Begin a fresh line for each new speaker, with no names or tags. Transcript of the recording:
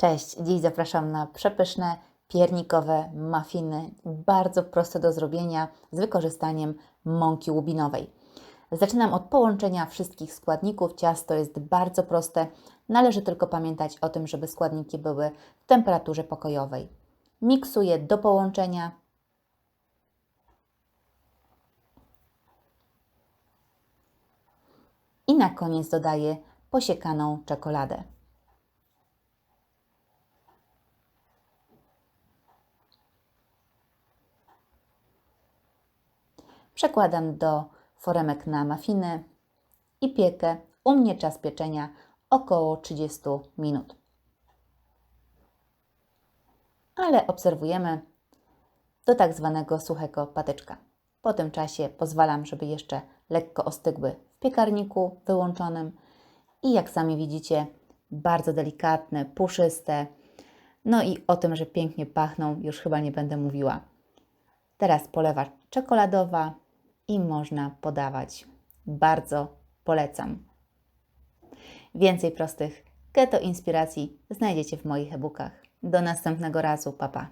Cześć, dziś zapraszam na przepyszne piernikowe muffiny, bardzo proste do zrobienia z wykorzystaniem mąki łubinowej. Zaczynam od połączenia wszystkich składników. Ciasto jest bardzo proste, należy tylko pamiętać o tym, żeby składniki były w temperaturze pokojowej. Miksuję do połączenia. I na koniec dodaję posiekaną czekoladę. Przekładam do foremek na mafiny i piekę. U mnie czas pieczenia około 30 minut. Ale obserwujemy do tak zwanego suchego patyczka. Po tym czasie pozwalam, żeby jeszcze lekko ostygły w piekarniku wyłączonym i jak sami widzicie, bardzo delikatne, puszyste. No i o tym, że pięknie pachną, już chyba nie będę mówiła. Teraz polewa czekoladowa i można podawać. Bardzo polecam. Więcej prostych keto inspiracji znajdziecie w moich e-bookach. Do następnego razu, papa.